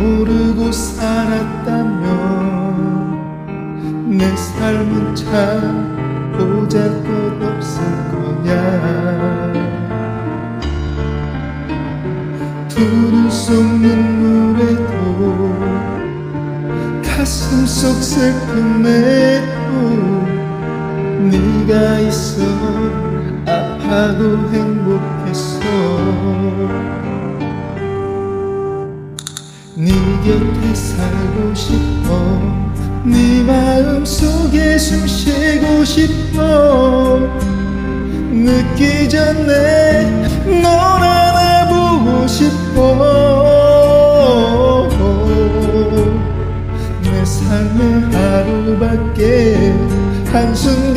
모르고 살았다면 내 삶은 참 보잘것없을 거야 두눈 속 눈물에도 가슴 속 슬픔에도 네가 있어 아파도 행복했어. 곁에 살고 싶어. 네 마음 속에 숨 쉬고 싶어. 늦기 전에 널 안아보고 싶어. 내 삶의 하루밖에 한순간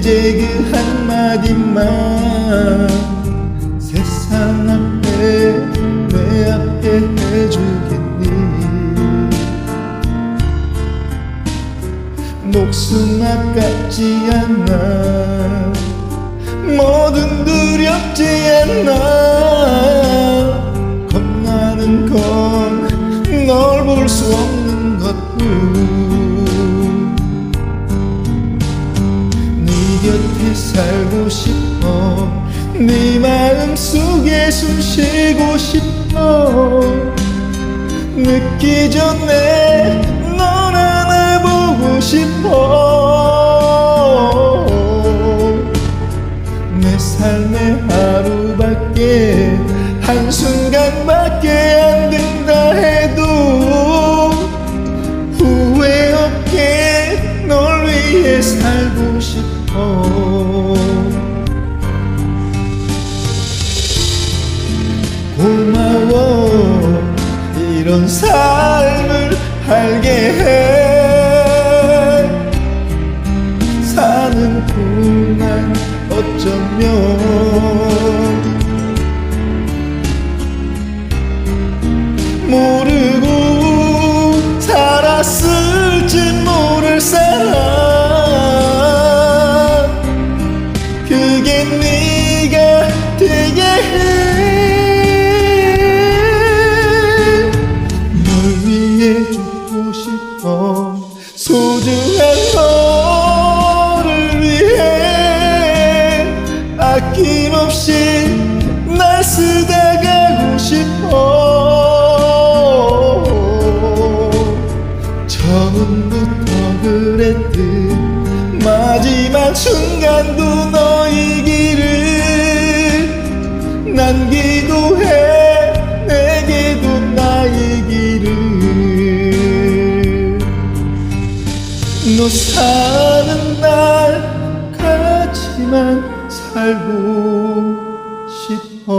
이제 그 한마디만 세상 앞에 내 앞에 해주겠니? 목숨 아깝지 않나 뭐든 두렵지 않나 겁나는 건 널 볼 수 없는 살고 싶어. 네 마음 속에 숨 쉬고 싶어. 늦기 전에 널 안아보고 싶어. 내 삶의 하루밖에 한순간밖에 안된 고마워. 이런 삶을 알게 해. 사는 동안 어쩌면 모르고 살았을 소중한 너를 위해 아낌없이 날 쓰다 가고 싶어. 처음부터 그랬듯 마지막 순간도 너의 길을 난 기도해 너 사는 날까지만 살고 싶어